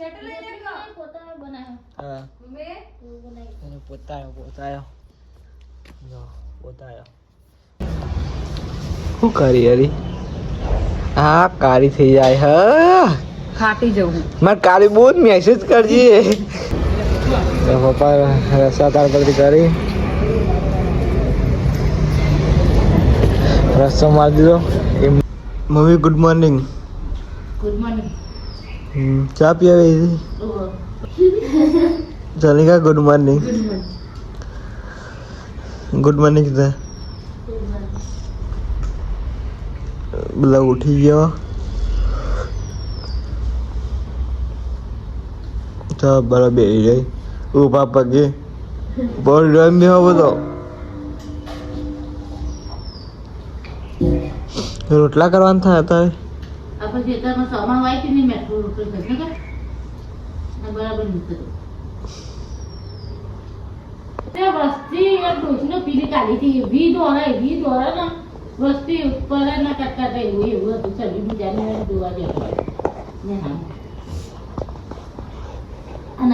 બનાવ્યો. હા. એવું પોતાયો. પોતાયો પોતાયો. શું કરી હરી? હા કાળી થઈ જાય હા. ફાટી જવું મારે કાળી બહુ જ મેસેજ કરજે. પપ્પા રસ્તા તાર પરથી કરી. રસ્તો મારી દીધો. Mummy good morning good morning ચા પીવી ચાલી ગુડ મોર્નિંગ ગુડ મોર્નિંગ કીધા. બધા ઉઠી ગયો. તો બરાબર બેસી જાય ઊભા પગે. બોલ રમ્યો બધો. રોટલા કરવાના થાય હતા આપણે અત્યારમાં સામાન કે નહીં મેટ્રો રોટલો થશે કે? બરાબર એવું હતું. ચલી બીજાને જોવા જેવું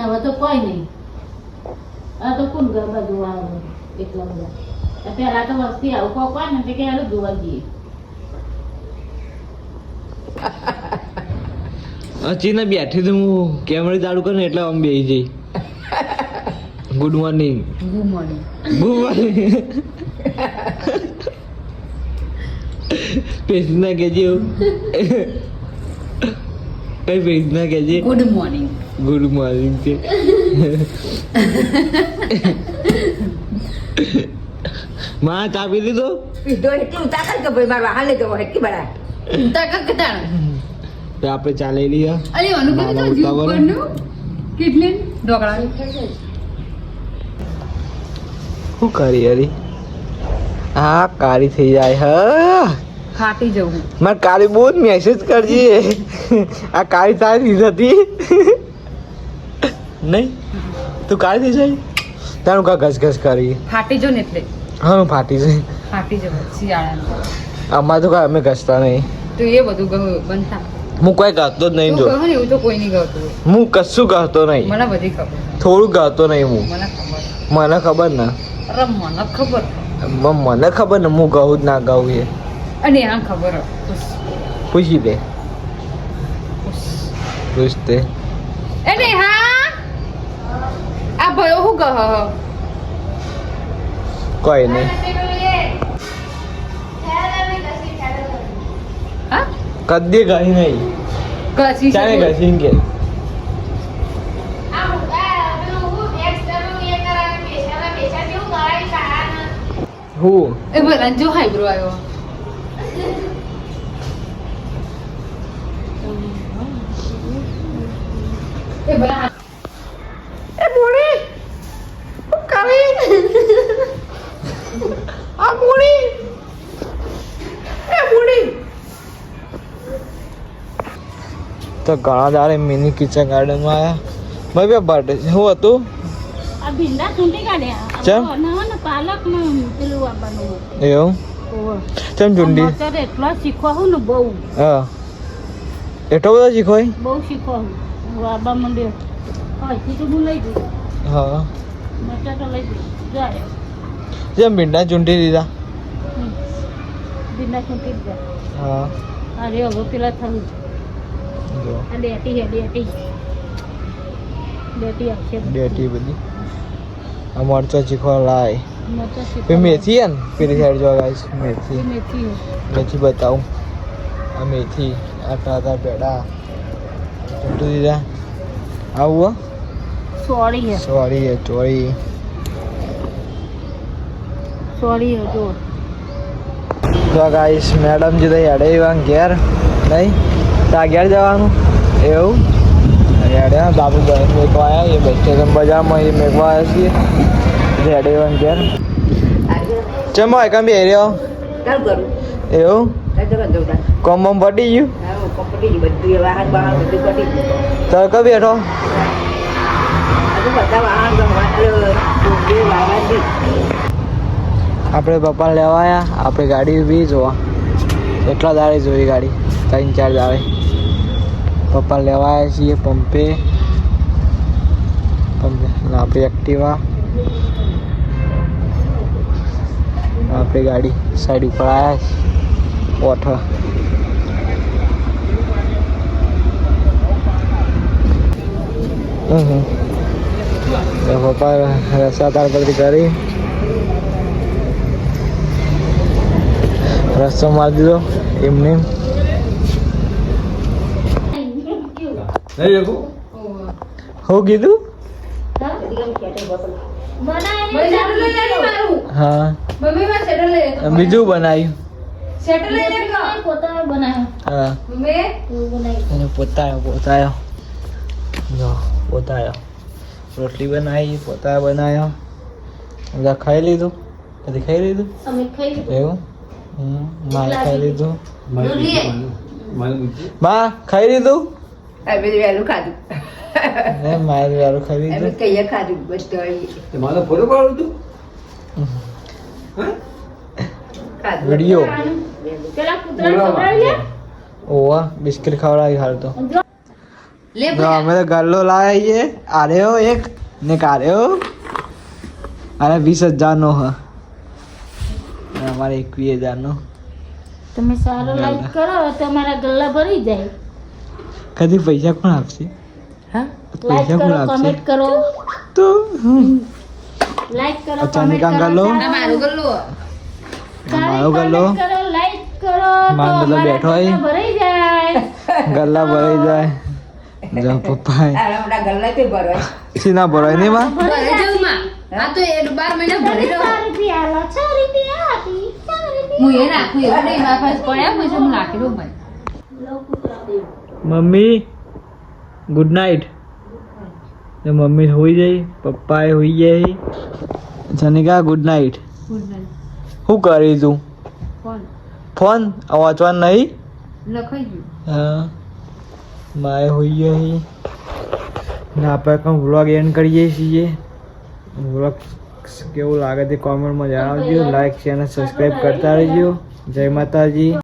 હવે તો કોઈ નહીં. આ તો કોણ ગરબા જોવા આવે? એટલા તો વસ્તી આવું કોઈ ને તે કે જોવા જઈએ. અચીને બેઠી તો હું. કેમેરા ચાલુ કરું ને એટલે આમ બેસી જઈ. Good morning good morning good morning page ના કહેજે. એવું કઈ પેજ ના કહેજે. ગુડ મોર્નિંગ ગુડ મોર્નિંગ છે માં ચા પી લીધો? પીધો એટલું ઉતાર કે ભાઈ મારા હાલે ગયો એટલી બડા તક તો આપણે ચા લઈ લઈએ. અરે અનુભવ તો જીવ પરનું કેટલી ઢોકળા? શું કરી અરી? હા કાળી થઈ જાય હા. ફાટી જવું. મારે કાળી બહુ જ મેસેજ કરજે. આ કાળી તારી હતી નહીં? તું કાળી થઈ જાય? તારું કા ઘસ ઘસ કરી. ફાટી જો ને એટલે. હા ફાટી જાય. ફાટી જવું શિયાળાનું આમાં તો કાંઈ અમે ઘસતા નહીં. તો એ બધું ગયું બનતા. હું કોઈ ગાતો જ નહીં જો. કહો તો કોઈ નહીં ગતું. હું કશું ગાતો નહીં. મને બધી ખબર. થોડું ગાતો નહીં હું. મને ખબર. ના. અરે મને ખબર. મને ખબર ને હું ગાઉં જ ના ગાઉં એ. અને આ ખબર. પૂછી દે. પૂછતે પૂછ દે. હા? આ ભયો હું ગહ કોઈ નહીં. કદી ગઈ નહીં. કસી ચાલે ઘસીને કે હું એ બધા જો હાઈબ્રો આવ્યો. એ બધા તો ઘણા દાડે મિની કિચન ગાર્ડનમાં આવ્યા ભાઈ બે બર્થડે શું હતું? એવું? ચમ ચુંડી એટલો શીખવા હું ને બહુ. હા. એટલો બધો શીખવાય? બહુ શીખવા હું મંદિર હું. જેમ ભીંડા ચૂંટી દીધા. ભીંડા સૂંટી જ હા. અરે હવે પેલા થયું. આ ડેટી હે ડેટી ડેટી આવશે ડેટી બધી. આ મરચા શીખવા લાય. મચર મેથી હે ને? પેલી સાઈડ જો ગાઈસ મેથી. મેથી મેથી બતાવું. આ મેથી આ ટાટા પેડા. દીધા. આવું સોરી હે સોરી હે ચોરી સોરી હે જો. તો ગાઈસ મેડમ જી તો હેડે એવા ઘેર. નહીં? તો ઘેર જવાનું? એવું? રેડે બાબુ મેકવા આવ્યા એ બસ સ્ટેશન બજારમાં એ મેકવા આવ્યા છીએ. રેડે વન ઘેર. ચમ ભાઈ કમ બે રહ્યો? એવું. કોમ બમ પટી ગયું? તો કઈ બેઠો? આપણે પપ્પાને લેવા આવ્યા આપણે ગાડી ઊભી જોવા. એટલા દાડે જોઈ ગાડી. ત્રણ ચાર દાડે. પપ્પાને લેવા આવ્યા છીએ પંપે. આપણી એક્ટિવા. આપણી ગાડી સાઈડ ઉપર આવ્યા ઓઠ. હમ પપ્પા રસ્તા તાર પરથી કરી. રસ્તો મારી દીધો એમને. એમ. હું કીધું હા બીજું બનાવ્યું રોટલી બનાવી પોતા બનાવ્યો બધા ખાઈ લીધું કદી ખાઈ લીધું. એવું મારે ખાઈ લીધું મા ખાઈ લીધું બધું વહેલું ખાધું. હે મારે વારું ખાઈ કહીએ ખાધું બધું મારો ફોટો પાડું તું. વીડિયો. પેલા કૂતરાને ખવડાવી લે. ઓવા બિસ્કિટ ખવડાવી હાલ તો. અમે તો ગલ્લો લાવ્યા છીએ. આર્યો એક ને કાર્યો અને વીસ હજારનો હ. અમારે એકવીસ હજારનો. તમે સારો લાઈક કરો તો અમારા ગલ્લા ભરી જાય. કદી પૈસા કોણ આપશે? હા? પૈસા કોણ આપશે? કરો. તો લાઈક કરો કમેન્ટ કરો મારું ગલ્લો. મારો ગલ્લો? લાઈક કરો માર તો બેઠો હોય. ગલ્લા ભરાઈ જાય. ગલ્લા ભરાઈ જાય. જા પપ્પા મોટા ગલ્લા તે ભરવાય સીના ભરાય નહીં માં? ભરાઈ માં. આ તો એ 12 મહિના ભરી છ રૂપિયા લો, છ રૂપિયા આપી, છ રૂપિયા. હું એ રાખું એવું નહીં મારા પાસે પડ્યા પછી હું રાખી દઉં મને લોકો. મમ્મી ગુડ નાઇટ ને મમ્મી હોઈ જઈ પપ્પાએ હોઈ જઈ જનિકા ગુડ નાઇટ શું કરી તું ફોન. આ વાંચવાનું નહીં? હા. માએ હોઈ ગઈ. ને આપણે કંઈ વ્લોગ એન્ડ કરીએ છીએ. વ્લોગ કેવું લાગે તે કોમેન્ટમાં જણાવજો. લાઈક શેર અને સબસ્ક્રાઈબ કરતા રહેજો. જય માતાજી.